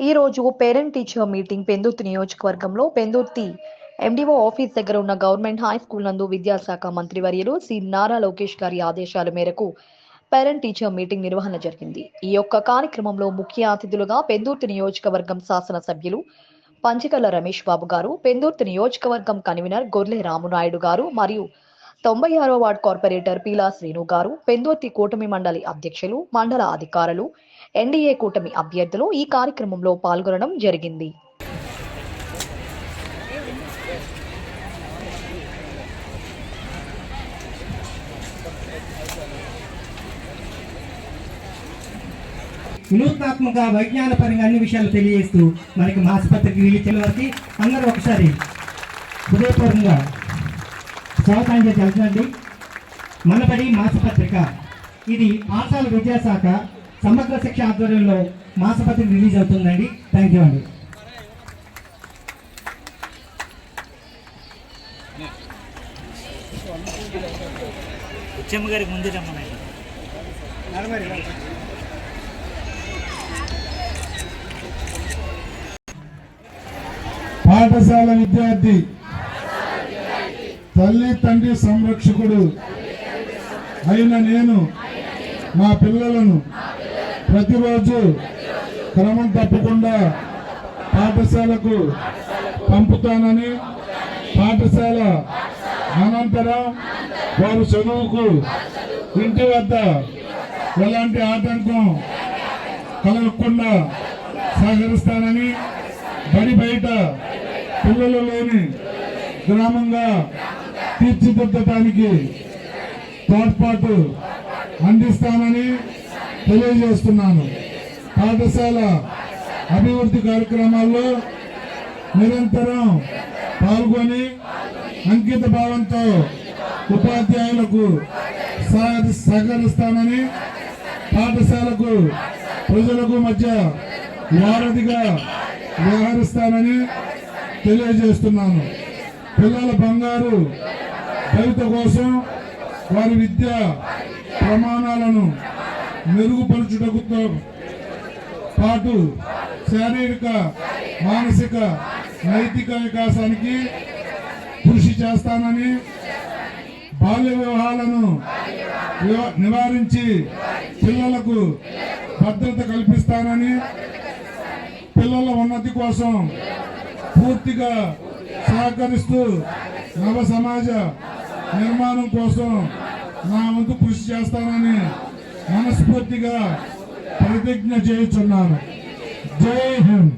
ఈ రోజు parent teacher meeting Pendurthi నియోజకవర్గంలో పెందుర్తి ఎండిఓ ఆఫీస్ దగ్గర ఉన్న గవర్నమెంట్ హై స్కూల్ నందు విద్యాశాఖ మంత్రి వర్యులు శ్రీ నారా లోకేష్ గారి ఆదేశాల మేరకు పేరెంట్ టీచర్ మీటింగ్ నిర్వహణ జరిగింది. ఈ యొక్క కార్యక్రమంలో ముఖ్య అతిథులుగా పెందుర్తి నియోజకవర్గం శాసనసభ్యులు పంచికల్ల రమేష్ బాబు గారు పెందుర్తి నియోజకవర్గం కన్వీనర్ గొర్లె రామునాయుడు గారు మరియు తొంభై ఆరో వార్డ్ కార్పొరేటర్ పీలా శ్రీను గారు పెందుర్తి కూటమి మండలి అధ్యక్షులు మండల అధికారులు ఎన్డీఏ కూటమి అభ్యర్థులు ఈ కార్యక్రమంలో పాల్గొనడం జరిగింది. వినూత్నాత్మక వైజ్ఞాన పరంగా అన్ని విషయాలు తెలియజేస్తూ మనకి మా ఆసుపత్రికి రిలీజ్ వారికి అందరూ ఒకసారి హృదయపూర్వకంగా స్వాగతాన్ని చేసి వెళ్తుందండి మనబడి మాసపత్రిక. ఇది పాఠశాల విద్యాశాఖ సమగ్ర శిక్ష ఆధ్వర్యంలో మాసపత్రిక రిలీజ్ అవుతుందండి. థ్యాంక్ యూ అండి. ఉచ్చమ్మ గారికి ముందు పాఠశాల విద్యార్థి తల్లి తండ్రి సంరక్షకుడు అయిన నేను మా పిల్లలను ప్రతిరోజు క్రమం తప్పకుండా పాఠశాలకు పంపుతానని పాఠశాల అనంతరం వారు చదువుకు ఇంటి వద్ద ఎలాంటి ఆటంకం కలగకుండా సహకరిస్తానని బడి బయట పిల్లలు లేని గ్రామంగా తీర్చిదిద్దటానికి తోడ్పాటు అందిస్తానని తెలియజేస్తున్నాను. పాఠశాల అభివృద్ధి కార్యక్రమాల్లో నిరంతరం పాల్గొని అంకిత భావంతో ఉపాధ్యాయులకు సహకరిస్తానని పాఠశాలకు ప్రజలకు మధ్య వారధిగా వ్యవహరిస్తానని తెలియజేస్తున్నాను. పిల్లల బంగారు భవిత కోసం వారి విద్య ప్రమాణాలను మెరుగుపరచుటకుతో పాటు శారీరక మానసిక నైతిక వికాసానికి కృషి చేస్తానని బాల్య వివాహాలను నివారించి పిల్లలకు భద్రత కల్పిస్తానని పిల్లల ఉన్నతి కోసం పూర్తిగా సహకరిస్తూ నవ సమాజ నిర్మాణం కోసం నా వంతు కృషి చేస్తానని మనస్ఫూర్తిగా ప్రతిజ్ఞ చేయుచున్నాను. జై హింద్.